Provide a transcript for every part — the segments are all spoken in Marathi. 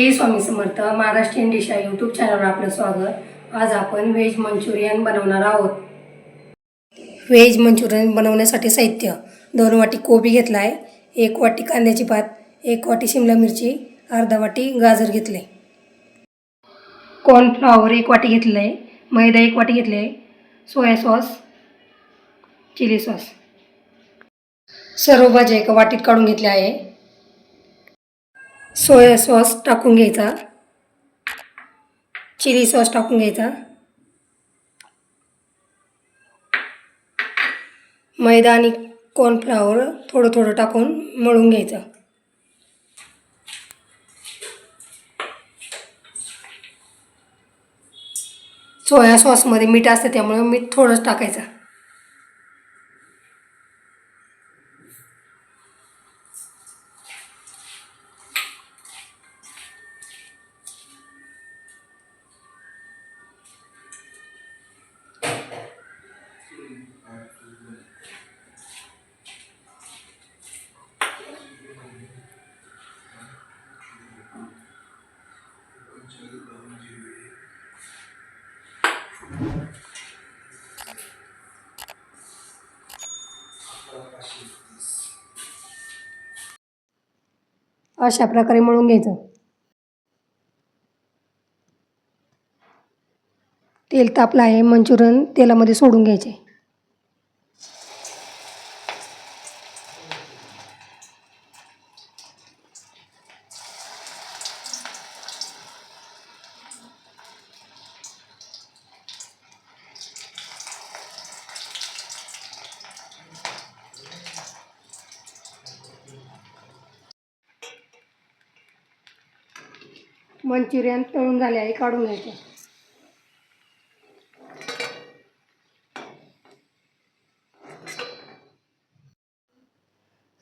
श्री स्वामी समर्थ महाराष्ट्रीयन डिशा यूट्यूब चॅनलवर आपलं स्वागत. आज आपण व्हेज मंचुरियन बनवणार आहोत. व्हेज मंचुरियन बनवण्यासाठी साहित्य. दोन वाटी कोबी घेतला आहे एक वाटी कांद्याची पात एक वाटी शिमला मिरची अर्धा वाटी गाजर घेतले. कॉर्नफ्लॉवर एक वाटी घेतलं आहे मैदा एक वाटी घेतले आहे सोया सॉस चिली सॉस. सर्व भाज्या एका वाटीत काढून घेतल्या आहे. सोया सॉस टाकून घ्यायचा. चिली सॉस टाकून घ्यायचा. मैदा आणि कॉर्नफ्लावर थोडं थोडं टाकून मळून घ्यायचं. सोया सॉसमध्ये मीठ असतं त्यामुळे मीठ थोडंच टाकायचं. अशा प्रकारे मळून घ्यायचं. तेल तापलं आहे मंचुरियन तेलामध्ये सोडून घ्यायचे. मंचुरियन तळून झाले आहे काढून घ्यायचे.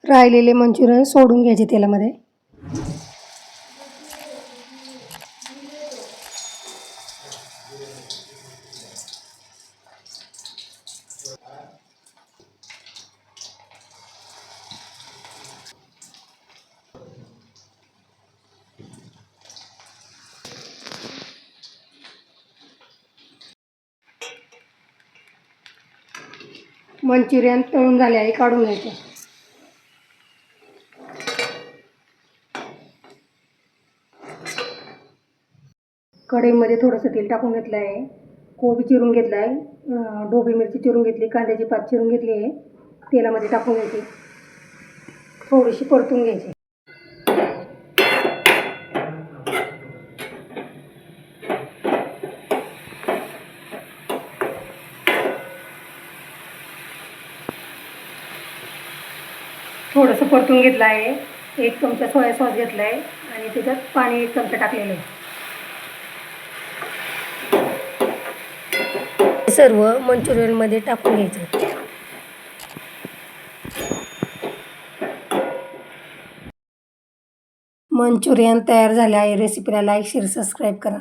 राहिलेले मंचुरियन सोडून घ्यायचे तेलामध्ये. मंचुरियन तळून झाले आहे काढून घ्यायचे. कढईमध्ये थोडंसं तेल टाकून घेतलं आहे कोबी चिरून घेतला आहे ढोबी मिरची चिरून घेतली कांद्याची पात चिरून घेतली आहे तेलामध्ये टाकून घ्यायची. थोडीशी परतून घ्यायची. थोडंसं परतून घेतलं आहे. एक चमचा सोया सॉस घेतला आहे आणि त्याच्यात पाणी एक चमचा टाकलेलं आहे. सर्व मंचुरियनमध्ये टाकून घ्यायचं. मंचुरियन तयार झाले आहे. रेसिपीला लाईक शेअर सबस्क्राईब करा.